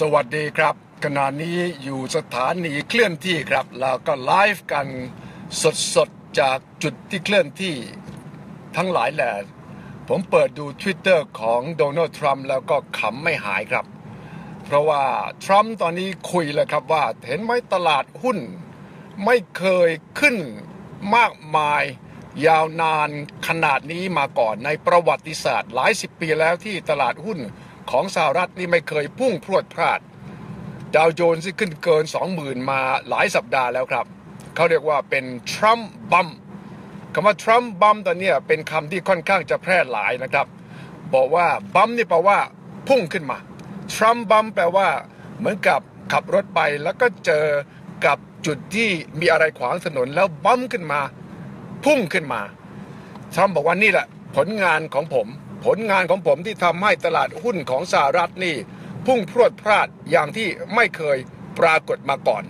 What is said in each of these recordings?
สวัสดีครับ ขณะนี้อยู่สถานีเคลื่อนที่ครับ แล้วก็ไลฟ์กันสดๆ จากจุดที่เคลื่อนที่ทั้งหลายแหล่ผมเปิดดู Twitter ของโดนัลด์ทรัมป์แล้วก็ขำไม่หายครับ เพราะว่าทรัมป์ตอนนี้คุยเลยครับว่าเห็นไหมตลาดหุ้น ไม่เคยขึ้นมากมายยาวนานขนาดนี้มาก่อนในประวัติศาสตร์หลายสิบปีแล้วที่ตลาดหุ้น ของสหรัฐนี่ไม่เคยพุ่งพรวดพลาด ดาวโจนส์ที่ขึ้นเกิน 20,000 มาหลายสัปดาห์แล้วครับ เขาเรียกว่าเป็นทรัมป์บัมคำว่าทรัมป์บัมตอนนี้เป็นคำที่ค่อนข้างจะแพร่หลายนะครับ บอกว่าบัมนี่แปลว่าพุ่งขึ้นมาทรัมป์บัมแปลว่าเหมือนกับขับรถไปแล้วก็เจอกับจุดที่มีอะไรขวางถนนแล้วบัมขึ้นมา พุ่งขึ้นมาทรัมป์บอกว่านี่แหละผลงานของผม ผลงานของผมที่ทำให้ตลาดหุ้นของสหรัฐนี่ พุ่งพรวดพลาดอย่างที่ไม่เคยปรากฏมาก่อน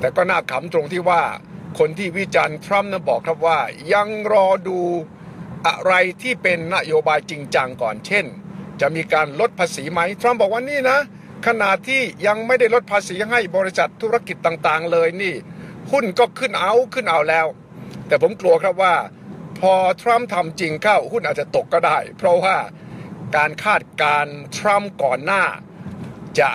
แต่ก็น่าขำตรงที่ว่า คนที่วิจารณ์ทรัมป์นั้นบอกครับว่า ยังรอดูอะไรที่เป็นนโยบายจริงจังก่อน เช่น จะมีการลดภาษีไหม ทรัมป์บอกว่านี่นะ ขณะที่ยังไม่ได้ลดภาษีให้บริษัทธุรกิจต่างๆ เลยนี่ หุ้นก็ขึ้นเอาขึ้นเอาแล้ว แต่ผมกลัวครับว่า พอทรัมป์ทำจริงเข้าหุ้นอาจจะตกก็ได้ เพราะว่าการคาดการทรัมป์ก่อนหน้า จะ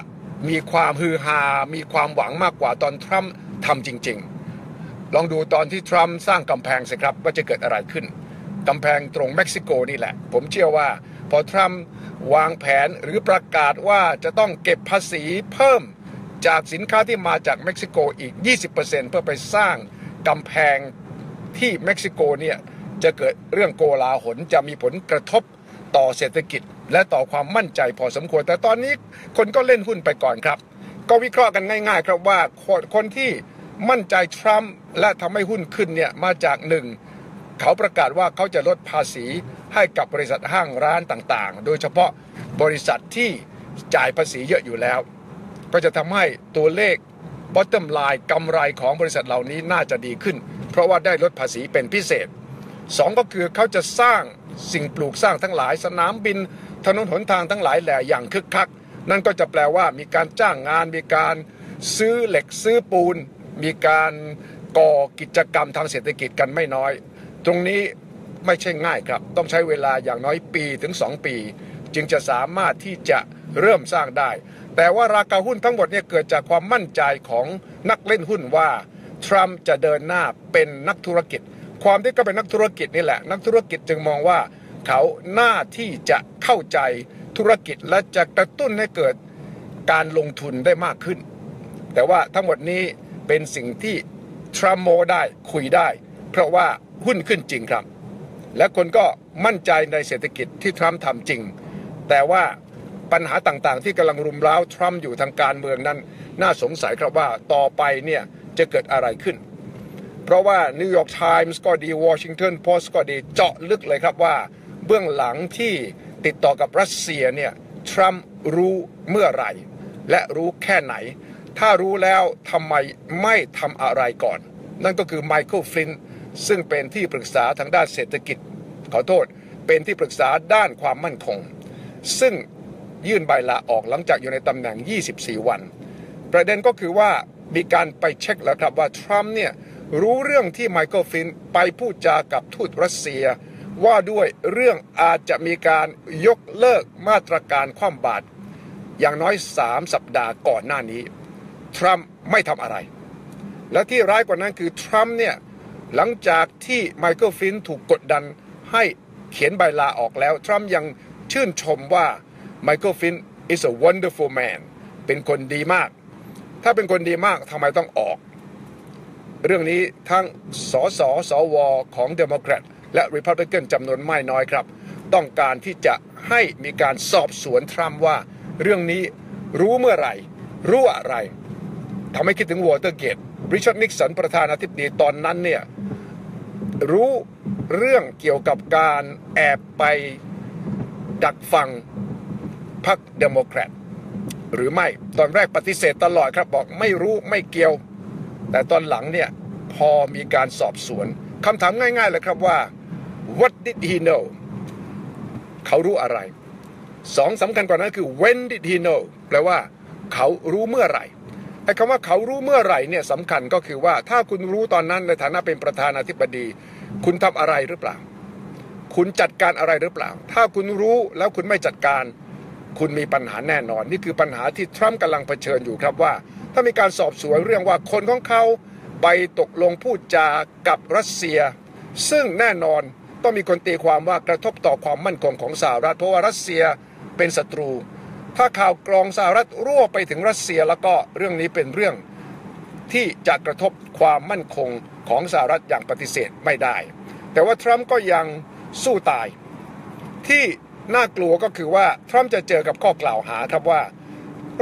มีความฮือฮา มีความหวังมากกว่าตอนทรัมป์ทำจริง ๆ ลองดูตอนที่ทรัมป์สร้างกำแพงสิครับว่าจะเกิดอะไรขึ้นกำแพงตรงเม็กซิโกนี่แหละ ผมเชื่อว่าพอทรัมป์วางแผนหรือประกาศว่าจะต้องเก็บภาษีเพิ่มจากสินค้าที่มาจากเม็กซิโกอีก 20%เพื่อไปสร้างกำแพงที่เม็กซิโกเนี่ย จะเกิดเรื่องโกลาหลจะมีผลกระทบต่อเศรษฐกิจ และต่อความมั่นใจพอสมควร แต่ตอนนี้คนก็เล่นหุ้นไปก่อนครับ ก็วิเคราะห์กันง่าย ๆ ครับว่าคนคนที่มั่นใจทรัมป์และทำให้หุ้นขึ้นเนี่ยมาจากหนึ่งเขาประกาศว่าเขาจะลดภาษีให้กับบริษัทห้างร้านต่างๆ โดยเฉพาะบริษัทที่จ่ายภาษีเยอะอยู่แล้ว ก็จะทำให้ตัวเลข bottom line กำไรของบริษัทเหล่านี้น่าจะดีขึ้น เพราะว่าได้ลดภาษีเป็นพิเศษ สองก็คือเขาจะสร้างสิ่งปลูกสร้างทั้งหลาย สนามบินถนนหนทางทั้งหลายแหล่อย่างคึกคัก นั่นก็จะแปลว่ามีการจ้างงาน มีการซื้อเหล็กซื้อปูน มีการก่อกิจกรรมทางเศรษฐกิจกันไม่น้อย ตรงนี้ไม่ใช่ง่ายครับ ต้องใช้เวลาอย่างน้อยปีถึง 2 ปี จึงจะสามารถที่จะเริ่มสร้างได้ แต่ว่าราคาหุ้นทั้งหมดเนี่ยเกิดจากความมั่นใจของนักเล่นหุ้นว่า ทรัมป์จะเดินหน้าเป็นนักธุรกิจ ความที่เขาเป็นนักธุรกิจนี่แหละ นักธุรกิจจึงมองว่า เขาหน้าที่จะเข้าใจธุรกิจและจะกระตุ้นให้เกิดการลงทุนได้มากขึ้น แต่ว่าทั้งหมดนี้เป็นสิ่งที่ทรัมป์โมได้คุยได้ เพราะว่าหุ้นขึ้นจริงครับ และคนก็มั่นใจในเศรษฐกิจที่ทรัมป์ทำจริง แต่ว่าปัญหาต่างๆ ที่กำลังรุมเร้าทรัมป์อยู่ทางการเมืองนั้น น่าสงสัยครับว่าต่อไปเนี่ยจะเกิดอะไรขึ้น เพราะว่านิวยอร์กไทมส์ก็ดีวอชิงตันโพสต์ก็ดีเจาะลึกเลยครับว่า เบื้องหลังที่ติดต่อกับรัสเซียเนี่ยทรัมป์รู้เมื่อไหร่ และรู้แค่ไหน ถ้ารู้แล้วทำไมไม่ทำอะไรก่อน นั่นก็คือไมเคิลฟลินซึ่งเป็นที่ปรึกษาทางด้านเศรษฐกิจ ขอโทษ เป็นที่ปรึกษาด้านความมั่นคง ซึ่งยื่นใบลาออกหลังจากอยู่ในตำแหน่ง 24 วัน ประเด็นก็คือว่ามีการไปเช็คแล้วครับว่าทรัมป์เนี่ย รู้เรื่องที่ไมเคิลฟินไปพูดจากับทูตรัสเซีย ว่าด้วยเรื่องอาจจะมีการยกเลิกมาตรการคว่ำบาตรอย่างน้อย 3 สัปดาห์ก่อนหน้านี้ ทรัมป์ไม่ทำอะไร และที่ร้ายกว่านั้นคือทรัมป์เนี่ยหลังจากที่ไมเคิลฟินถูกกดดันให้เขียนใบลาออกแล้ว ทรัมป์ยังชื่นชมว่าไมเคิลฟิน is a wonderful man เป็นคนดีมาก ถ้าเป็นคนดีมากทำไมต้องออก เรื่องนี้ทั้งสสสวของเดโมแครตและริพับลิกันจำนวนไม่น้อยครับ ต้องการที่จะให้มีการสอบสวนทรัมป์ว่า เรื่องนี้รู้เมื่อไหร่ รู้อะไรทำให้คิดถึงวอเตอร์เกตริชาร์ดนิกสันประธานาธิบดีตอนนั้นเนี่ยรู้เรื่องเกี่ยวกับการแอบไปดักฟังพรรคเดโมแครตหรือไม่ตอนแรกปฏิเสธตลอดครับบอกไม่รู้ไม่เกี่ยว แต่ตอนหลังเนี่ยพอมีการสอบสวนคำถามง่ายๆเลยครับว่า what did he know เขารู้อะไรสองสำคัญกว่านั้นคือ when did he know แปลว่าเขารู้เมื่อไหร่ไอ้คำว่าเขารู้เมื่อไหร่เนี่ยสำคัญก็คือว่าถ้าคุณรู้ตอนนั้นในฐานะเป็นประธานาธิบดี คุณทำอะไรหรือเปล่า คุณจัดการอะไรหรือเปล่า ถ้าคุณรู้แล้วคุณไม่จัดการ คุณมีปัญหาแน่นอน นี่คือปัญหาที่ทรัมป์กำลังเผชิญอยู่ครับว่า ถ้ามีการสอบสวนเรื่องว่าคนของเขาไปตกลงพูดจากับรัสเซีย ซึ่งแน่นอนต้องมีคนตีความว่ากระทบต่อความมั่นคงของสหรัฐ เพราะว่ารัสเซียเป็นศัตรู ถ้าข่าวกรองสหรัฐรั่วไปถึงรัสเซียแล้วก็เรื่องนี้เป็นเรื่องที่จะกระทบความมั่นคงของสหรัฐอย่างปฏิเสธไม่ได้ แต่ว่าทรัมป์ก็ยังสู้ตาย ที่น่ากลัวก็คือว่าทรัมป์จะเจอกับข้อกล่าวหาครับว่า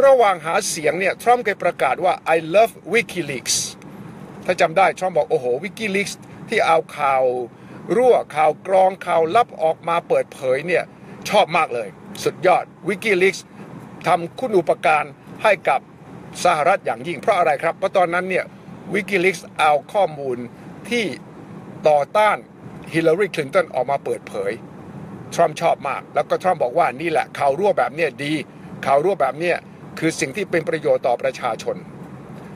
ระหว่างหาเสียงเนี่ยทรัมป์เคยประกาศว่า I love WikiLeaks ถ้าจำได้ทรัมป์บอก โอ้โห WikiLeaks ที่เอาข่าวรั่วข่าวกรองข่าวลับออกมาเปิดเผยเนี่ยชอบมากเลย สุดยอด WikiLeaks ทำคุณอุปการให้กับสหรัฐอย่างยิ่งเพราะอะไรครับ เพราะตอนนั้นเนี่ย WikiLeaks เอาข้อมูลที่ต่อต้านฮิลลารีคลินตันออกมาเปิดเผย ทรัมป์ชอบมาก แล้วก็ทรัมป์บอกว่านี่แหละข่าวรั่วแบบเนี้ยดีข่าวรั่วแบบเนี้ย คือสิ่งที่เป็นประโยชน์ต่อประชาชน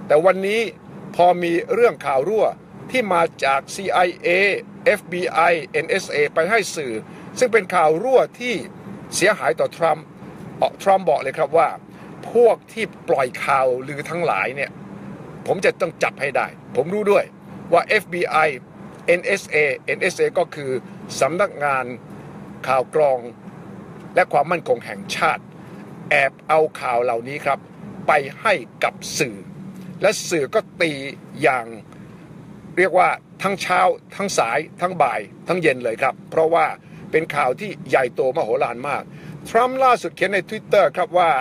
แต่วันนี้พอมีเรื่องข่าวรั่วที่มาจาก CIA FBI NSA ไปให้สื่อ ซึ่งเป็นข่าวรั่วที่เสียหายต่อทรัมป์ทรัมป์บอกเลยครับว่า พวกที่ปล่อยข่าวลือทั้งหลายเนี่ย ผมจะต้องจับให้ได้ ผมรู้ด้วยว่า FBI NSA NSA ก็คือสำนักงานข่าวกรอง และความมั่นคงแห่งชาติ แอบเอาข่าวเหล่านี้ครับ ไปให้กับสื่อ และสื่อก็ตีอย่างเรียกว่าทั้งเช้า ทั้งสาย ทั้งบ่าย ทั้งเย็นเลยครับ เพราะว่าเป็นข่าวที่ใหญ่โตมโหฬารมาก ทรัมป์ล่าสุดเขียนใน Twitter ครับว่า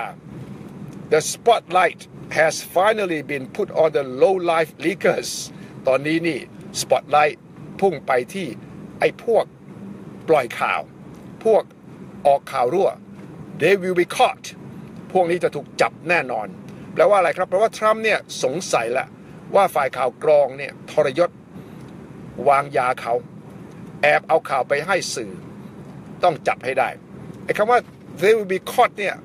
the spotlight has finally been put on the low life leakers ตอนนี้นี่ spotlight พุ่งไปที่ไอ้พวกปล่อยข่าว พวกออกข่าวรั่ว they will be caught พวกนี้จะถูกจับแน่นอน แปลว่าอะไรครับเพราะว่าทรัมป์เนี่ยสงสัยล้วว่าฝ่ายข่าวกรองเนี่ยทรยศวางยาเขาแอบเอาข่าวไปให้สื่อ ต้องจับให้ได้ไอ้คำว่า they will be caught เนี่ย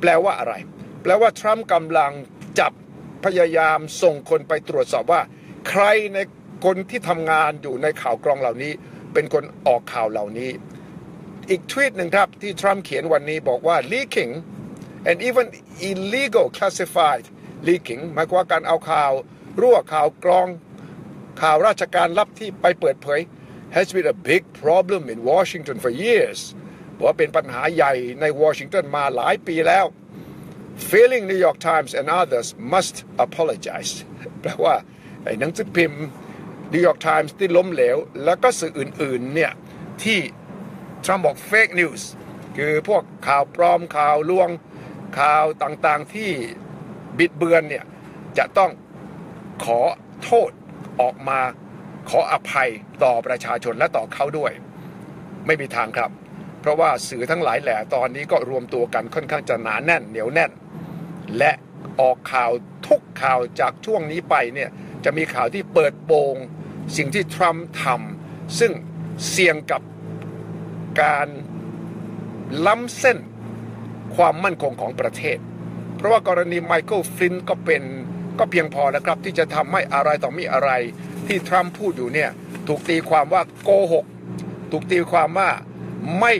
แปลว่าอะไร แปลว่าทรัมป์กำลังจับพยายามส่งคนไปตรวจสอบว่า ใครในคนที่ทำงานอยู่ในข่าวกรองเหล่านี้ เป็นคนออกข่าวเหล่านี้ อีกทวีตหนึ่งครับที่ทรัมป์เขียนวันนี้บอกว่า leaking and even illegal classified leaking หมายความว่าการเอาข่าวรั่วข่าวกรองข่าวราชการลับที่ไปเปิดเผย has been a big problem in Washington for years บอกว่าเป็นปัญหาใหญ่ในวอชิงตันมาหลายปีแล้ว failing New York Times and others must apologize แปลว่าไอ้หนังสือพิมพ์ New York Times ที่ล้มเหลว แล้วก็สื่ออื่นๆเนี่ยที่ทรัมป์บอก fake news คือพวกข่าวปลอมข่าวลวง ข่าวต่างๆที่บิดเบือนเนี่ยจะต้องขอโทษออกมาขออภัยต่อประชาชนและต่อเขาด้วย ไม่มีทางครับ เพราะว่าสื่อทั้งหลายแหล่ตอนนี้ก็รวมตัวกันค่อนข้างจะหนาแน่นเหนียวแน่น และออกข่าวทุกข่าวจากช่วงนี้ไปเนี่ยจะมีข่าวที่เปิดโปงสิ่งที่ทรัมป์ทำซึ่งเสี่ยงกับการล้ำเส้น ความมั่นคงของประเทศ เพราะว่ากรณีไมเคิลฟลินก็เป็นก็เพียงพอแล้วครับ ที่จะทำให้อะไรต่อมีอะไร ที่ทรัมป์พูดอยู่เนี่ยถูกตีความว่าโกหกถูกตีความว่าไม่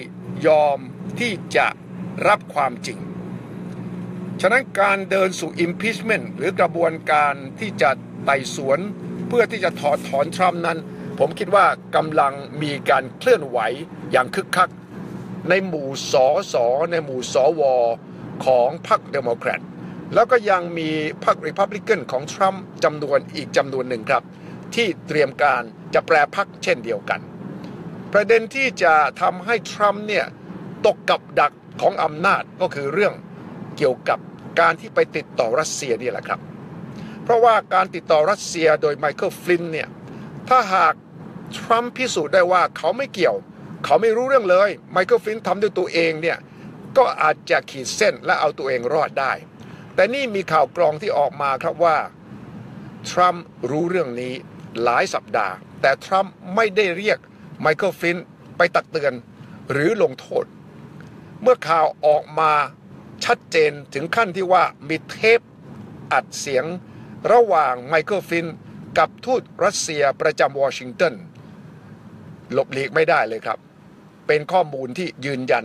ยอมที่จะรับความจริง ฉะนั้นการเดินสู่ impeachment หรือกระบวนการที่จะไต่สวนเพื่อที่จะถอดถอนทรัมป์นั้น ผมคิดว่ากำลังมีการเคลื่อนไหวอย่างคึกคัก ในหมู่สอสอในหมู่สอวอของพรรคเดโมแครตแล้วก็ยังมีพรรคริพับลิกันของทรัมป์จำนวนอีกจำนวนหนึ่งครับ ที่เตรียมการจะแปรพักเช่นเดียวกัน ประเด็นที่จะทำให้ทรัมป์เนี่ยตกกับดักของอำนาจก็คือเรื่องเกี่ยวกับการที่ไปติดต่อรัสเซียนี่แหละครับ เพราะว่าการติดต่อรัสเซียโดยไมเคิลฟลินเนี่ยถ้าหากทรัมป์พิสูจน์ได้ว่าเขาไม่เกี่ยว เขาไม่รู้เรื่องเลยไมเคิลฟลินทำด้วยตัวเองเนี่ยก็อาจจะขีดเส้นและเอาตัวเองรอดได้ แต่นี่มีข่าวกรองที่ออกมาครับว่าทรัมป์รู้เรื่องนี้หลายสัปดาห์ แต่ทรัมป์ไม่ได้เรียกไมเคิลฟลินไปตักเตือนหรือลงโทษ เมื่อข่าวออกมาชัดเจนถึงขั้นที่ว่ามีเทปอัดเสียงระหว่างไมเคิลฟินกับทูตรัสเซียประจำวอชิงตันหลบหลีกไม่ได้เลยครับ เป็นข้อมูลที่ยืนยัน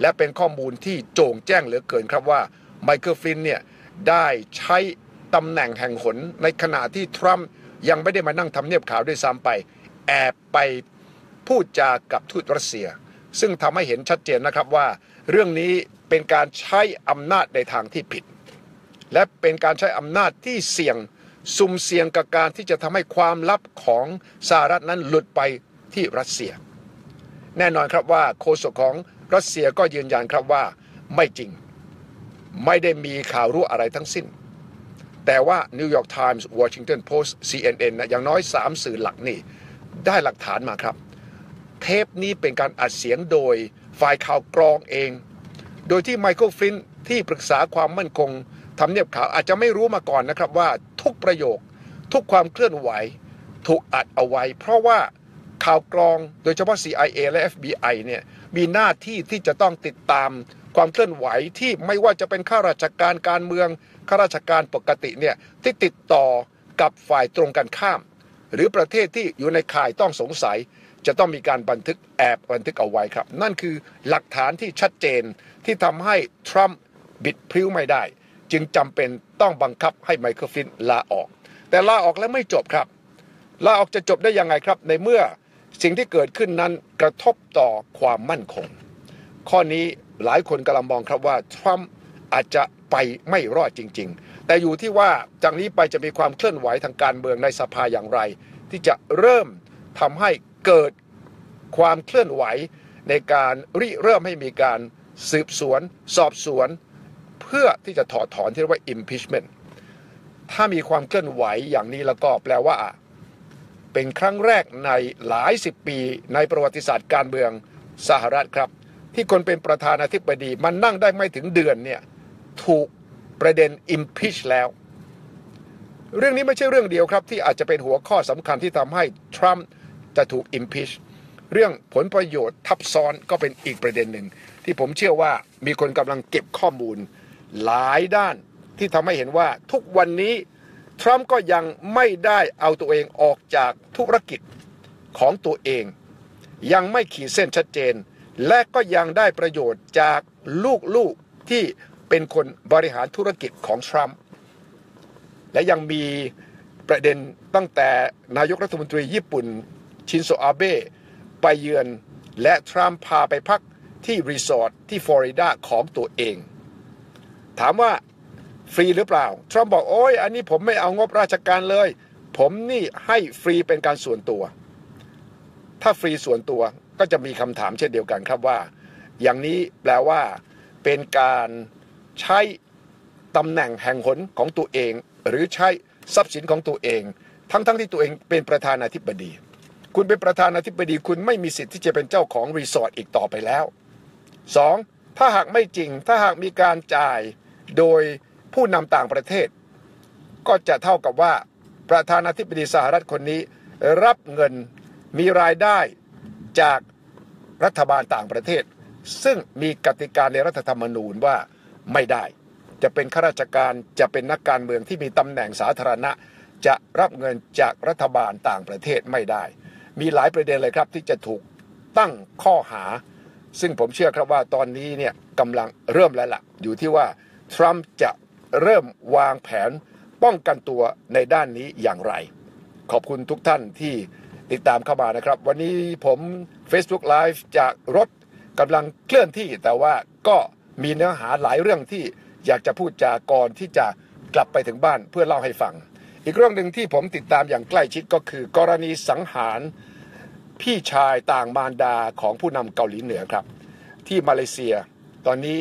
และเป็นข้อมูลที่โจ่งแจ้งเหลือเกินครับว่าไมเคิลฟินเนี่ยได้ใช้ตำแหน่งแห่งหนในขณะที่ทรัมป์ยังไม่ได้มานั่งทำเนียบขาวด้วยซ้ำไป แอบไปพูดจากับทูตรัสเซีย ซึ่งทำให้เห็นชัดเจนนะครับว่า เรื่องนี้เป็นการใช้อำนาจในทางที่ผิด และเป็นการใช้อำนาจที่เสี่ยงสุ่มเสี่ยงกับการที่จะทำให้ความลับของสหรัฐนั้นหลุดไปที่รัสเซีย แน่นอนครับว่าโฆษกของรัสเซียก็ยืนยันครับว่าไม่จริง ไม่ได้มีข่าวรู้อะไรทั้งสิ้น แต่ว่า New York Times Washington Post CNN นะอย่างน้อย 3 สื่อหลักนี่ ได้หลักฐานมาครับ เทปนี้เป็นการอัดเสียงโดยฝ่ายข่าวกรองเอง โดยที่ไมเคิลฟลินที่ปรึกษาความมั่นคงทำเนียบข่าวอาจจะไม่รู้มาก่อนนะครับว่าทุกประโยคทุกความเคลื่อนไหวถูกอัดเอาไว้ เพราะว่า ข่าวกรองโดยเฉพาะ CIA และ FBI เนี่ยมีหน้าที่ที่จะต้องติดตามความเคลื่อนไหวที่ไม่ว่าจะเป็นข้าราชการการเมืองข้าราชการปกติเนี่ยที่ติดต่อกับฝ่ายตรงกันข้าม หรือประเทศที่อยู่ในข่ายต้องสงสัย จะต้องมีการบันทึกแอบบันทึกเอาไว้ครับ นั่นคือหลักฐานที่ชัดเจนที่ทำให้ทรัมป์บิดพริ้วไม่ได้ จึงจำเป็นต้องบังคับให้ไมเคิลฟินลาออก แต่ลาออกแล้วไม่จบครับลาออกจะจบได้ยังไงครับ ในเมื่อ สิ่งที่เกิดขึ้นนั้นกระทบต่อความมั่นคง ข้อนี้หลายคนกำลังมองครับว่าทรัมป์อาจจะไปไม่รอดจริง ๆ แต่อยู่ที่ว่าจากนี้ไปจะมีความเคลื่อนไหวทางการเมืองในสภาอย่างไร ที่จะเริ่มทำให้เกิดความเคลื่อนไหวในการริเริ่มให้มีการสืบสวน สอบสวน เพื่อที่จะถอดถอนที่เรียกว่า impeachment ถ้ามีความเคลื่อนไหวอย่างนี้แล้วก็แปลว่า เป็นครั้งแรกในหลายสิบปี ในประวัติศาสตร์การเมืองสหรัฐครับ ที่คนเป็นประธานาธิบดีมันนั่งได้ไม่ถึงเดือนเนี่ยถูกประเด็น impeach แล้ว เรื่องนี้ไม่ใช่เรื่องเดียวครับ ที่อาจจะเป็นหัวข้อสำคัญที่ทำให้ทรัมป์จะถูก impeach เรื่องผลประโยชน์ทับซ้อนก็เป็นอีกประเด็นหนึ่ง ที่ผมเชื่อว่ามีคนกำลังเก็บข้อมูล หลายด้านที่ทำให้เห็นว่าทุกวันนี้ ทรัมป์ก็ยังไม่ได้เอาตัวเองออกจากธุรกิจของตัวเอง ยังไม่ขีดเส้นชัดเจน และก็ยังได้ประโยชน์จากลูกๆที่เป็นคนบริหารธุรกิจของทรัมป์และยังมีประเด็นตั้งแต่นายกรัฐมนตรีญี่ปุ่นชินโซอาเบะไปเยือนและทรัมป์พาไปพักที่รีสอร์ทที่ฟลอริดาของตัวเอง ถามว่า ฟรีหรือเปล่า ทรัมป์บอกโอ้ยอันนี้ผมไม่เอางบราชการเลย ผมนี่ให้ฟรีเป็นการส่วนตัว ถ้าฟรีส่วนตัวก็จะมีคำถามเช่นเดียวกันครับว่า อย่างนี้แปลว่า เป็นการใช้ตำแหน่งแห่งหนของตัวเอง หรือใช้ทรัพย์สินของตัวเอง ทั้งๆทที่ตัวเองเป็นประธานาธิบดี คุณเป็นประธานาธิบดีคุณไม่มีสิทธิ์ที่จะเป็นเจ้าของรีสอร์ทอีกต่อไปแล้ว 2. ถ้าหากไม่จริงถ้าหากมีการจ่ายโดย ผู้นำต่างประเทศ ก็จะเท่ากับว่าประธานาธิบดีสหรัฐคนนี้ รับเงินมีรายได้จากรัฐบาลต่างประเทศ ซึ่งมีกติกาในรัฐธรรมนูญว่าไม่ได้ จะเป็นข้าราชการจะเป็นนักการเมืองที่มีตำแหน่งสาธารณะ จะรับเงินจากรัฐบาลต่างประเทศไม่ได้ มีหลายประเด็นเลยครับที่จะถูกตั้งข้อหา ซึ่งผมเชื่อครับว่าตอนนี้เนี่ยกำลังเริ่มแล้วละ่ะอยู่ที่ว่าทรัมป์จะ เริ่มวางแผนป้องกันตัวในด้านนี้อย่างไร ขอบคุณทุกท่านที่ติดตามเข้ามานะครับ วันนี้ผม Facebook Live จากรถกำลังเคลื่อนที่ แต่ว่าก็มีเนื้อหาหลายเรื่องที่อยากจะพูดจาก่อนที่จะกลับไปถึงบ้านเพื่อเล่าให้ฟัง อีกเรื่องหนึ่งที่ผมติดตามอย่างใกล้ชิดก็คือ กรณีสังหารพี่ชายต่างมารดาของผู้นำเกาหลีเหนือครับ ที่มาเลเซีย ตอนนี้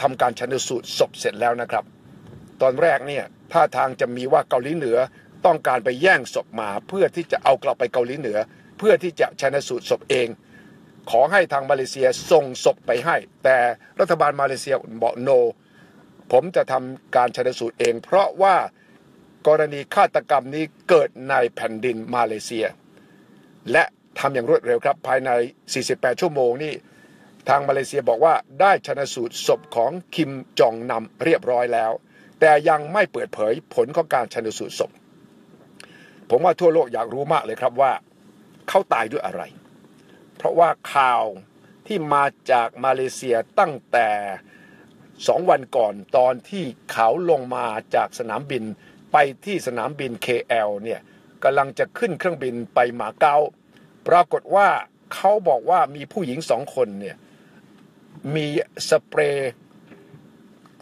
ทำการชันสูตรศพเสร็จแล้วนะครับ ตอนแรกเนี่ยท่าทางจะมีว่าเกาหลีเหนือต้องการไปแย่งศพมาเพื่อที่จะเอากลับไปเกาหลีเหนือ เพื่อที่จะชันสูตรศพเอง ขอให้ทางมาเลเซียส่งศพไปให้ แต่รัฐบาลมาเลเซียบอกโน ผมจะทำการชันสูตรเอง เพราะว่ากรณีฆาตกรรมนี้เกิดในแผ่นดินมาเลเซีย และทำอย่างรวดเร็วครับภายใน 48 ชั่วโมงนี่ทางมาเลเซียบอกว่าได้ชนสูตรศพของคิมจองนำเรียบร้อยแล้ว แต่ยังไม่เปิดเผยผลของการชันสูตรศพ ผมว่าทั่วโลกอยากรู้มากเลยครับว่า เขาตายด้วยอะไร เพราะว่าข่าวที่มาจากมาเลเซียตั้งแต่สองวันก่อนตอนที่เขาลงมาจากสนามบินไปที่สนามบิน KL เนี่ยกำลังจะขึ้นเครื่องบินไปมาเก๊าปรากฏว่าเขาบอกว่ามีผู้หญิงสองคนเนี่ยมีสเปรย์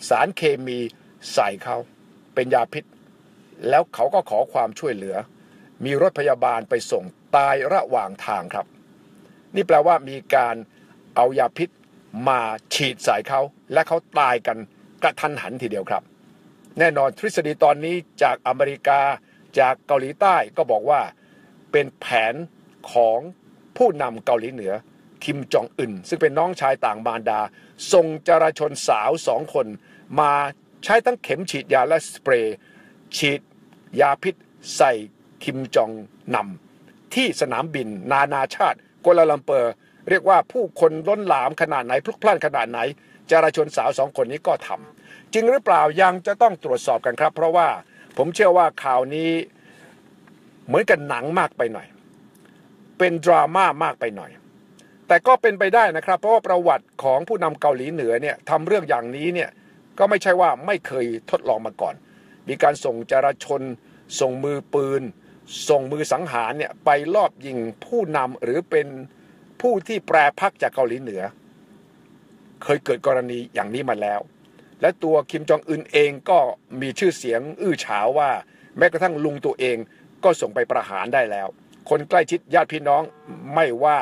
สารเคมี ใส่เขาเป็นยาพิษ แล้วเขาก็ขอความช่วยเหลือ มีรถพยาบาลไปส่งตายระหว่างทางครับ นี่แปลว่ามีการเอายาพิษมาฉีดใส่เขาและเขาตายกันกระทันหันทีเดียวครับ แน่นอนทฤษฎีตอนนี้จากอเมริกาจากเกาหลีใต้ก็บอกว่าเป็นแผนของผู้นำเกาหลีเหนือคิมจองอึนซึ่งเป็นน้องชายต่างมารดาส่งจราชนสาวสองคนมา ใช้ทั้งเข็มฉีดยาและสเปรย์ฉีดยาพิษใส่คิมจองนำที่สนามบิน นานาชาติกัวลาลัมเปอร์ เรียกว่าผู้คนล้นหลามขนาดไหนพลุกพล่านขนาดไหนจราชนสาวสองคนนี้ก็ทำจริงหรือเปล่ายังจะต้องตรวจสอบกันครับ เพราะว่าผมเชื่อว่าข่าวนี้เหมือนกับหนังมากไปหน่อย เป็นดราม่ามากไปหน่อย แต่ก็เป็นไปได้นะครับ เพราะว่าประวัติของผู้นำเกาหลีเหนือเนี่ยทำเรื่องอย่างนี้เนี่ย ก็ไม่ใช่ว่าไม่เคยทดลองมาก่อน มีการส่งจราชน ส่งมือปืน ส่งมือสังหารเนี่ยไปลอบยิงผู้นำหรือเป็นผู้ที่แปรพักจากเกาหลีเหนือ เคยเกิดกรณีอย่างนี้มาแล้ว และตัวคิมจองอึนเองก็มีชื่อเสียงอื้อฉาวว่า แม้กระทั่งลุงตัวเองก็ส่งไปประหารได้แล้ว คนใกล้ชิดญาติพี่น้องไม่ว่า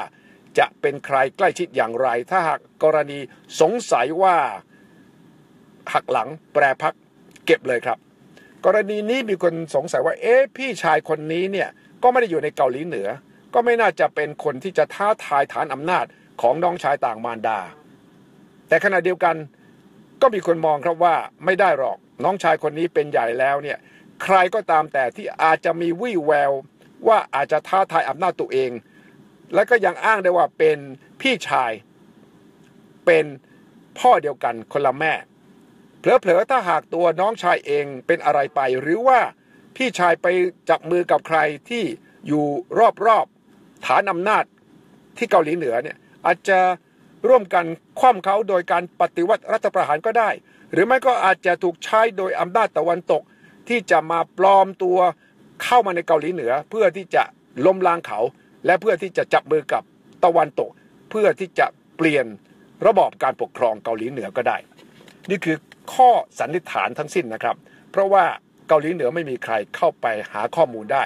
จะเป็นใครใกล้ชิดอย่างไร ถ้าหากกรณีสงสัยว่า หักหลังแปรพักเก็บเลยครับ กรณีนี้มีคนสงสัยว่า เอ๊ะพี่ชายคนนี้เนี่ยก็ไม่ได้อยู่ในเกาหลีเหนือ ก็ไม่น่าจะเป็นคนที่จะท้าทายฐานอำนาจของน้องชายต่างมารดา แต่ขณะเดียวกันก็มีคนมองครับว่าไม่ได้หรอกน้องชายคนนี้เป็นใหญ่แล้วเนี่ยใครก็ตามแต่ที่อาจจะมีวี่แวว ว่าอาจจะท้าทายอำนาจตัวเอง และก็ยังอ้างได้ว่าเป็นพี่ชาย เป็นพ่อเดียวกันคนละแม่ เผลอๆถ้าหากตัวน้องชายเองเป็นอะไรไป หรือว่าพี่ชายไปจับมือกับใครที่อยู่รอบๆฐานอำนาจที่เกาหลีเหนือเนี่ยอาจจะร่วมกันคว่ำเขาโดยการปฏิวัติรัฐประหารก็ได้ หรือไม่ก็อาจจะถูกใช้โดยอำนาจตะวันตก ที่จะมาปลอมตัวเข้ามาในเกาหลีเหนือ เพื่อที่จะล้มล้างเขา และเพื่อที่จะจับมือกับตะวันตก เพื่อที่จะเปลี่ยนระบอบการปกครองเกาหลีเหนือก็ได้ นี่คือ ข้อสันนิษฐานทั้งสิ้นนะครับ เพราะว่าเกาหลีเหนือไม่มีใครเข้าไปหาข้อมูลได้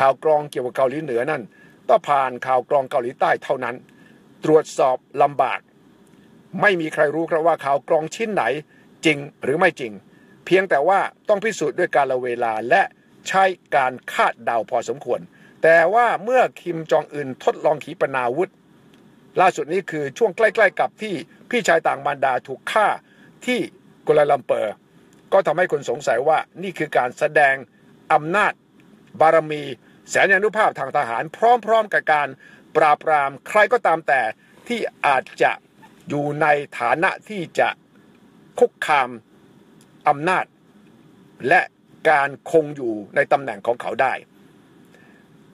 ข่าวกรองเกี่ยวกับเกาหลีเหนือนั่นต้องผ่านข่าวกรองเกาหลีใต้เท่านั้น ตรวจสอบลำบาก ไม่มีใครรู้ครับว่าข่าวกรองชิ้นไหนจริงหรือไม่จริง เพียงแต่ว่าต้องพิสูจน์ด้วยการละเวลาและใช้การคาดเดาพอสมควร แต่ว่าเมื่อคิมจองอึนทดลองขีปนาวุธ ล่าสุดนี้คือช่วงใกล้ ๆ กับที่พี่ชายต่างมารดาถูกฆ่าที่ กัวลาลัมเปอร์ ก็ทำให้คนสงสัยว่านี่คือการแสดงอำนาจ บารมี แสนยานุภาพทางทหาร พร้อมๆกับการปราบปรามใครก็ตามแต่ที่อาจจะอยู่ในฐานะที่จะคุกคามอำนาจ และการคงอยู่ในตำแหน่งของเขาได้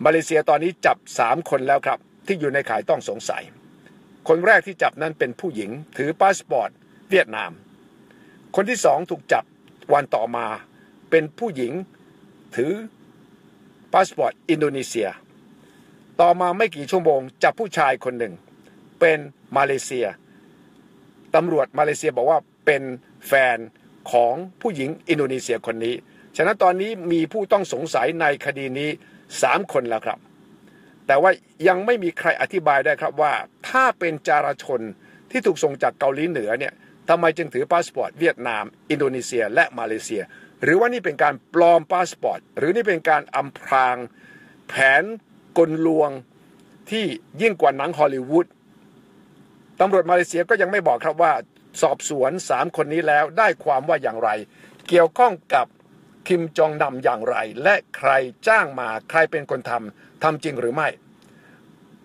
มาเลเซียตอนนี้จับสามคนแล้วครับ ที่อยู่ในข่ายต้องสงสัย คนแรกที่จับนั้นเป็นผู้หญิงถือพาสปอร์ตเวียดนาม คนที่สองถูกจับวันต่อมาเป็นผู้หญิงถือพาสปอร์ตอินโดนีเซีย ต่อมาไม่กี่ชั่วโมงจับผู้ชายคนหนึ่ง เป็นมาเลเซียตำรวจมาเลเซียบอกว่าเป็นแฟนของผู้หญิงอินโดนีเซียคนนี้ ฉะนั้นตอนนี้มีผู้ต้องสงสัยในคดีนี้สามคนแล้วครับ แต่ว่ายังไม่มีใครอธิบายได้ครับว่า ถ้าเป็นจารชนที่ถูกส่งจากเกาหลีเหนือเนี่ย ทำไมจึงถือพาสปอร์ตเวียดนาม อินโดนีเซีย และมาเลเซีย หรือว่านี่เป็นการปลอมพาสปอร์ต หรือนี่เป็นการอำพราง แผนกลลวงที่ยิ่งกว่าหนังฮอลลีวูดตำรวจมาเลเซียก็ยังไม่บอกครับว่าสอบสวนสามคนนี้แล้วได้ความว่าอย่างไร เกี่ยวข้องกับคิมจองนำอย่างไร และใครจ้างมาใครเป็นคนทำทำจริงหรือไม่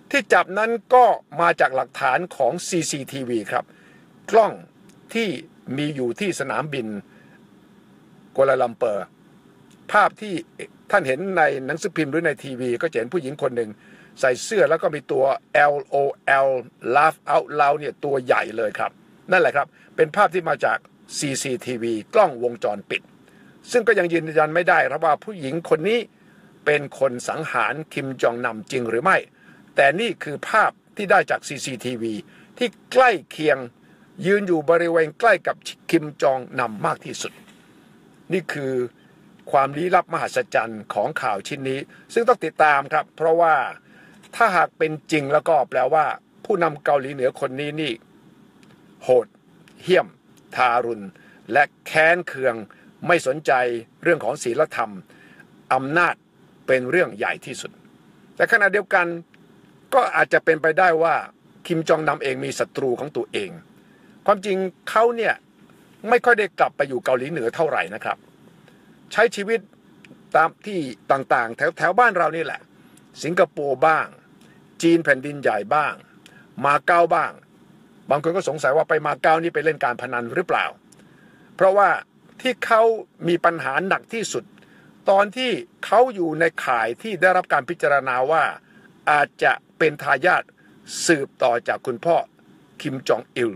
ที่จับนั้นก็มาจากหลักฐานของ CCTV ครับ กล้อง ที่มีอยู่ที่สนามบินกัวลาลัมเปอร์ ภาพที่ท่านเห็นในหนังสือพิมพ์หรือในทีวี ก็จะเห็นผู้หญิงคนหนึ่งใส่เสื้อแล้วก็มีตัว L O L laugh out loud เนี่ยตัวใหญ่เลยครับ นั่นแหละครับ เป็นภาพที่มาจาก CCTV กล้องวงจรปิด ซึ่งก็ยังยืนยันไม่ได้ครับว่าผู้หญิงคนนี้เป็นคนสังหารคิมจองนำจริงหรือไม่ แต่นี่คือภาพที่ได้จาก CCTV ที่ใกล้เคียง ยืนอยู่บริเวณใกล้กับคิมจองนำมากที่สุด นี่คือความลี้ลับมหัศจรรย์ของข่าวชิ้นนี้ ซึ่งต้องติดตามครับ เพราะว่าถ้าหากเป็นจริงแล้วก็แปลว่า ผู้นำเกาหลีเหนือคนนี้นี่ โหด เหี้ยม ทารุณ และแค้นเคืองไม่สนใจเรื่องของศีลธรรมอำนาจเป็นเรื่องใหญ่ที่สุด แต่ขณะเดียวกันก็อาจจะเป็นไปได้ว่าคิมจองนำเองมีศัตรูของตัวเอง ความจริงเขาเนี่ยไม่ค่อยได้กลับไปอยู่เกาหลีเหนือเท่าไหร่นะครับ ใช้ชีวิตตามที่ต่างๆ แถวแถวบ้านเรานี่แหละ สิงคโปร์บ้าง จีนแผ่นดินใหญ่บ้าง มาเก๊าบ้าง บางคนก็สงสัยว่าไปมาเก๊านี่ไปเล่นการพนันหรือเปล่า เพราะว่าที่เขามีปัญหาหนักที่สุด ตอนที่เขาอยู่ในข่ายที่ได้รับการพิจารณาว่าอาจจะเป็นทายาทสืบต่อจากคุณพ่อคิมจองอิล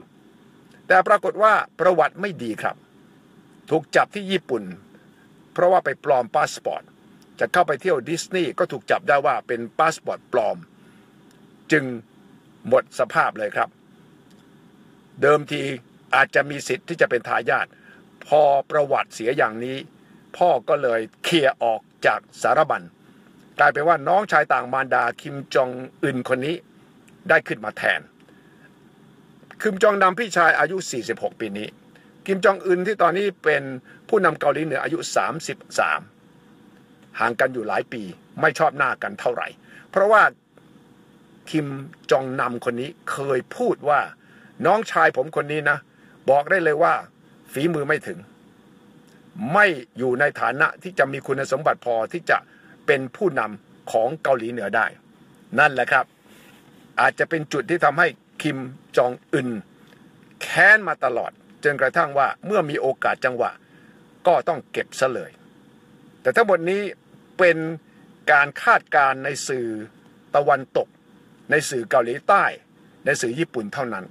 แต่ปรากฏว่าประวัติไม่ดีครับ ถูกจับที่ญี่ปุ่น เพราะว่าไปปลอมพาสปอร์ตจะเข้าไปเที่ยวดิสนีย์ก็ถูกจับได้ว่าเป็นพาสปอร์ตปลอม จึงหมดสภาพเลยครับ เดิมทีอาจจะมีสิทธิ์ที่จะเป็นทายาทพอประวัติเสียอย่างนี้ พ่อก็เลยเคลียร์ออกจากสารบัญกลายเป็นว่าน้องชายต่างมารดาคิมจองอึนคนนี้ได้ขึ้นมาแทน คิมจองนำพี่ชายอายุ 46 ปีนี้ คิมจองอึนที่ตอนนี้เป็นผู้นำเกาหลีเหนืออายุ 33 ห่างกันอยู่หลายปีไม่ชอบหน้ากันเท่าไหร่ เพราะว่าคิมจองนำคนนี้เคยพูดว่าน้องชายผมคนนี้นะ บอกได้เลยว่าฝีมือไม่ถึง ไม่อยู่ในฐานะที่จะมีคุณสมบัติพอที่จะเป็นผู้นำของเกาหลีเหนือได้ นั่นแหละครับ อาจจะเป็นจุดที่ทำให้ คิมจองอึนแค้นมาตลอดจนกระทั่งว่าเมื่อมีโอกาสจังหวะ ก็ต้องเก็บซะเลย แต่ทั้งหมดนี้เป็นการคาดการในสื่อตะวันตก ในสื่อเกาหลีใต้ ในสื่อญี่ปุ่นเท่านั้น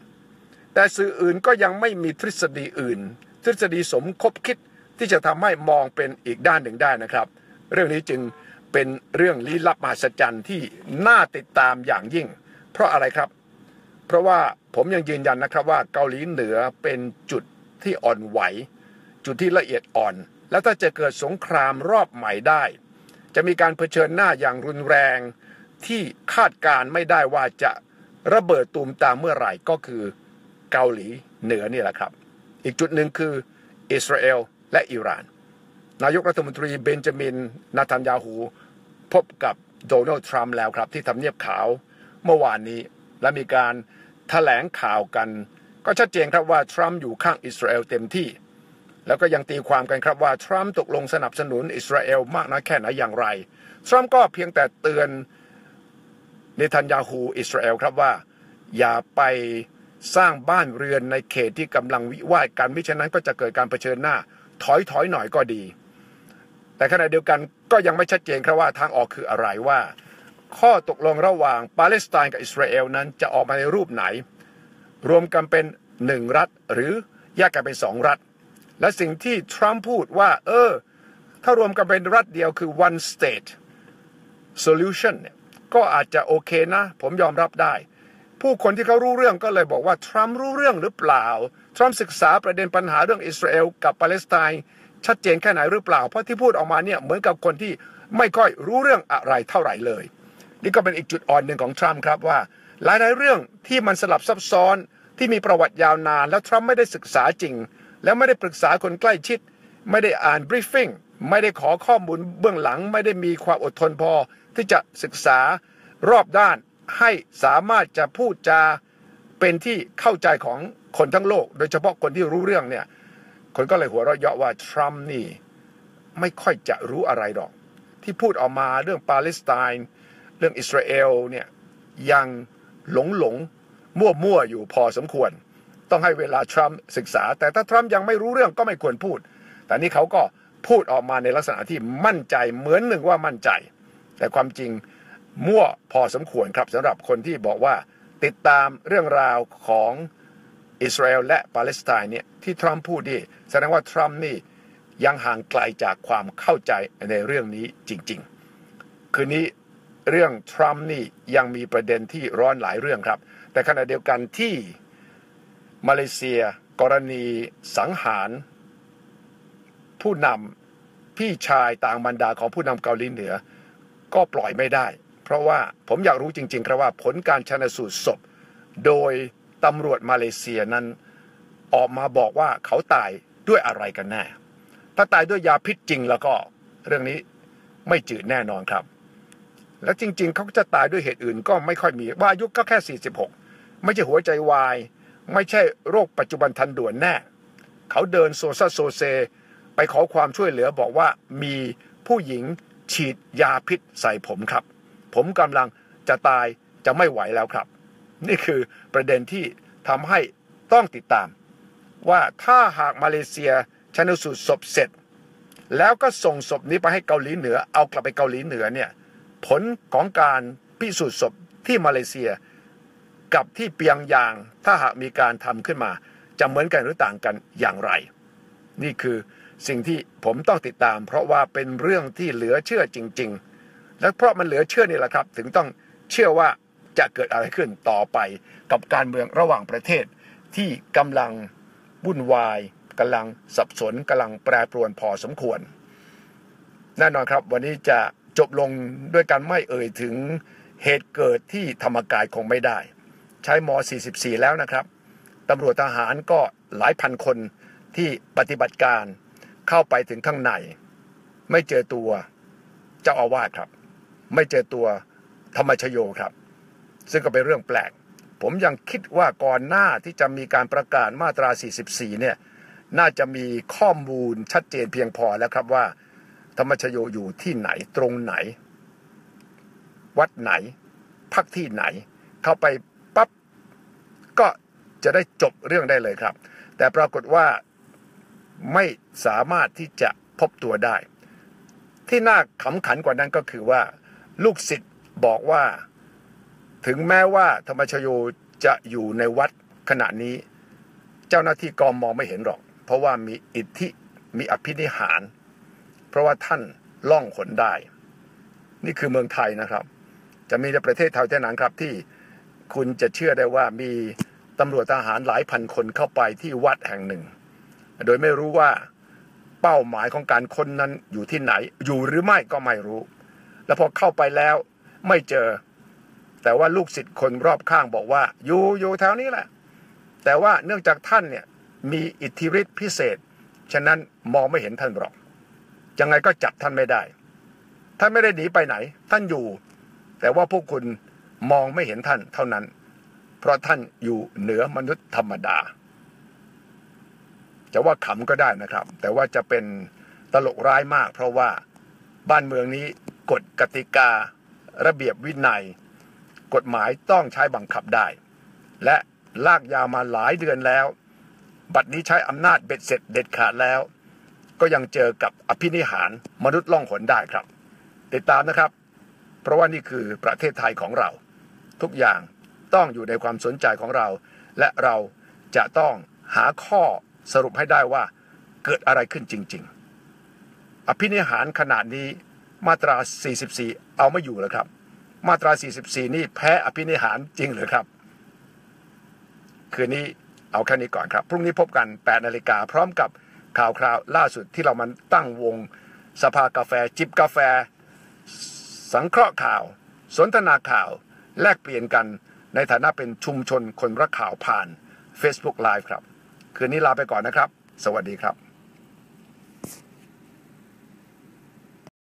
แต่สื่ออื่นก็ยังไม่มีทฤษฎีอื่น ทฤษฎีสมคบคิดที่จะทำให้มองเป็นอีกด้านหนึ่งได้นะครับ เรื่องนี้จึงเป็นเรื่องลี้ลับมหัศจรรย์ที่น่าติดตามอย่างยิ่ง เพราะอะไรครับ เพราะว่าผมยังยืนยันนะครับว่าเกาหลีเหนือเป็นจุดที่อ่อนไหว จุดที่ละเอียดอ่อน แล้วถ้าจะเกิดสงครามรอบใหม่ได้ จะมีการเผชิญหน้าอย่างรุนแรงที่คาดการไม่ได้ว่าจะระเบิดตูมตามเมื่อไหร่ก็คือเกาหลีเหนือนี่แหละครับ อีกจุดหนึ่งคืออิสราเอลและอิหร่าน นายกรัฐมนตรีเบนจามินนาธานยาฮูพบกับโดนัลด์ทรัมป์แล้วครับ ที่ทำเนียบขาวเมื่อวานนี้ และมีการถแถลงข่าวกัน ก็ชัดเจนครับว่าทรัมป์อยู่ข้างอิสราเอลเต็มที่ แล้วก็ยังตีความกันครับว่าทรัมป์ตกลงสนับสนุนอิสราเอลมากน้อยแค่ไหนอย่างไร ทรัมป์ก็เพียงแต่เตือนเนทันยาฮูอิสราเอลครับว่า อย่าไปสร้างบ้านเรือนในเขตที่กำลังวิวาทกันมิฉะนั้นก็จะเกิดการเผชิญหน้า ถอยถอยหน่อยก็ดี แต่ขณะเดียวกันก็ยังไม่ชัดเจนครับว่าทางออกคืออะไรว่า ข้อตกลงระหว่างปาเลสไตน์กับอิสราเอลนั้นจะออกมาในรูปไหน รวมกันเป็นหนึ่งรัฐหรือแยกกันเป็นสองรัฐ และสิ่งที่ทรัมป์พูดว่า เออ ถ้ารวมกันเป็นรัฐเดียวคือ one state solution เนี่ยก็อาจจะโอเคนะ ผมยอมรับได้ ผู้คนที่เขารู้เรื่องก็เลยบอกว่า ทรัมป์รู้เรื่องหรือเปล่า ทรัมป์ศึกษาประเด็นปัญหาเรื่องอิสราเอลกับปาเลสไตน์ชัดเจนแค่ไหนหรือเปล่า เพราะที่พูดออกมาเนี่ยเหมือนกับคนที่ไม่ค่อยรู้เรื่องอะไรเท่าไหร่เลย นี่ก็เป็นอีกจุดอ่อนหนึ่งของทรัมป์ครับว่า หลายๆเรื่องที่มันสลับซับซ้อนที่มีประวัติยาวนาน แล้วทรัมป์ไม่ได้ศึกษาจริง แล้วไม่ได้ปรึกษาคนใกล้ชิด ไม่ได้อ่านบรีฟฟิ้งไม่ได้ขอข้อมูลเบื้องหลัง ไม่ได้มีความอดทนพอ ที่จะศึกษารอบด้านให้สามารถจะพูดจาเป็นที่เข้าใจของคนทั้งโลก โดยเฉพาะคนที่รู้เรื่องเนี่ยคนก็เลยหัวเราะเยาะว่าทรัมป์นี่ไม่ค่อยจะรู้อะไรหรอก ที่พูดออกมาเรื่องปาเลสไตน์ เรื่องอิสราเอลเนี่ยยังหลงหลงมั่วมั่วอยู่พอสมควร ต้องให้เวลาทรัมป์ศึกษา แต่ถ้าทรัมป์ยังไม่รู้เรื่องก็ไม่ควรพูด แต่นี่เขาก็พูดออกมาในลักษณะที่มั่นใจเหมือนหนึ่งว่ามั่นใจ แต่ความจริงมั่วพอสมควรครับสำหรับคนที่บอกว่าติดตามเรื่องราวของอิสราเอลและปาเลสไตน์เนี่ยที่ทรัมป์พูดนี่แสดงว่าทรัมป์นี่ยังห่างไกลจากความเข้าใจในเรื่องนี้จริง ๆ คืนนี้ เรื่องทรัมป์นี่ยังมีประเด็นที่ร้อนหลายเรื่องครับ แต่ขณะเดียวกันที่มาเลเซีย กรณีสังหาร ผู้นำพี่ชายต่างบรรดาของผู้นำเกาหลีเหนือ ก็ปล่อยไม่ได้ เพราะว่าผมอยากรู้จริงๆครับว่าผลการชนสูตรศพ โดยตำรวจมาเลเซียนั้นออกมาบอกว่าเขาตายด้วยอะไรกันแน่ ถ้าตายด้วยยาพิษจริงแล้วก็เรื่องนี้ไม่จืดแน่นอนครับ แล้วจริง ๆ เขาจะตายด้วยเหตุอื่นก็ไม่ค่อยมี ว่าอายุก็แค่ 46 ไม่ใช่หัวใจวาย ไม่ใช่โรคปัจจุบันทันด่วนแน่ เขาเดินโซซัสโซเซ ไปขอความช่วยเหลือบอกว่ามีผู้หญิงฉีดยาพิษใส่ผมครับ ผมกำลังจะตายจะไม่ไหวแล้วครับ นี่คือประเด็นที่ทำให้ต้องติดตาม ว่าถ้าหากมาเลเซียชนสูตรศพเสร็จ แล้วก็ส่งศพนี้ไปให้เกาหลีเหนือ เอากลับไปเกาหลีเหนือเนี่ย ผลของการพิสูจน์ศพที่มาเลเซีย กับที่เปียงยางถ้าหากมีการทำขึ้นมา จะเหมือนกันหรือต่างกันอย่างไร นี่คือสิ่งที่ผมต้องติดตาม เพราะว่าเป็นเรื่องที่เหลือเชื่อจริง ๆ และเพราะมันเหลือเชื่อนี่แหละครับ ถึงต้องเชื่อว่าจะเกิดอะไรขึ้นต่อไปกับการเมืองระหว่างประเทศ ที่กำลังวุ่นวายกำลังสับสนกำลังแปรปรวนพอสมควร แน่นอนครับวันนี้จะ จบลงด้วยการไม่เอ่ยถึงเหตุเกิดที่ธรรมกายคงไม่ได้ ใช้ม 44 แล้วนะครับตำรวจทหารก็หลายพันคนที่ปฏิบัติการเข้าไปถึงข้างใน ไม่เจอตัวเจ้าอาวาสครับ ไม่เจอตัวธรรมชโยครับ ซึ่งก็เป็นเรื่องแปลก ผมยังคิดว่าก่อนหน้าที่จะมีการประกาศมาตรา 44 เนี่ยน่าจะมีข้อมูลชัดเจนเพียงพอแล้วครับว่า ธรรมชโยอยู่ที่ไหนตรงไหน วัดไหน พักที่ไหน เข้าไปปั๊บก็จะได้จบเรื่องได้เลยครับ แต่ปรากฏว่าไม่สามารถที่จะพบตัวได้ ที่น่าขำขันกว่านั้นก็คือว่า ลูกศิษย์บอกว่า ถึงแม้ว่าธรรมชโยจะอยู่ในวัดขณะนี้ เจ้าหน้าที่กอมมองไม่เห็นหรอก เพราะว่ามีอิทธิมีอภินิหาร เพราะว่าท่านล่องขนได้ นี่คือเมืองไทยนะครับ จะมีในประเทศไทยเท่านั้นครับที่คุณจะเชื่อได้ว่ามีตำรวจทหารหลายพันคนเข้าไปที่วัดแห่งหนึ่ง โดยไม่รู้ว่าเป้าหมายของการค้นนั้นอยู่ที่ไหน อยู่หรือไม่ก็ไม่รู้ แล้วพอเข้าไปแล้วไม่เจอ แต่ว่าลูกศิษย์คนรอบข้างบอกว่า อยู่อยู่แถวนี้แหละ แต่ว่าเนื่องจากท่านเนี่ยมีอิทธิฤทธิพิเศษ ฉะนั้นมองไม่เห็นท่านหรอก ยังไงก็จับท่านไม่ได้ ท่านไม่ได้หนีไปไหน ท่านอยู่ แต่ว่าพวกคุณมองไม่เห็นท่านเท่านั้น เพราะท่านอยู่เหนือมนุษย์ธรรมดา จะว่าขำก็ได้นะครับ แต่ว่าจะเป็นตลกร้ายมาก เพราะว่าบ้านเมืองนี้กฎกติการะเบียบวินัย กฎหมายต้องใช้บังคับได้ และลากยาวมาหลายเดือนแล้ว บัดนี้ใช้อำนาจเบ็ดเสร็จเด็ดขาดแล้ว ก็ยังเจอกับอภินิหารมนุษย์ล่องหนได้ครับ ติดตามนะครับ เพราะว่านี่คือประเทศไทยของเรา ทุกอย่างต้องอยู่ในความสนใจของเรา และเราจะต้องหาข้อสรุปให้ได้ว่าเกิดอะไรขึ้นจริง ๆ อภินิหารขนาดนี้มาตรา 44 เอาไม่อยู่แล้วครับ มาตรา 44 นี่แพ้อภินิหารจริงหรือครับ คืนนี้เอาแค่นี้ก่อนครับ พรุ่งนี้พบกัน 8 นาฬิกาพร้อมกับ ข่าวคราวล่าสุดที่เรามันตั้งวงสภากาแฟ จิบกาแฟ สังเคราะห์ข่าว สนทนาข่าว แลกเปลี่ยนกันในฐานะเป็นชุมชนคนรักข่าวผ่าน Facebook Live ครับ คืนนี้ลาไปก่อนนะครับ สวัสดีครับ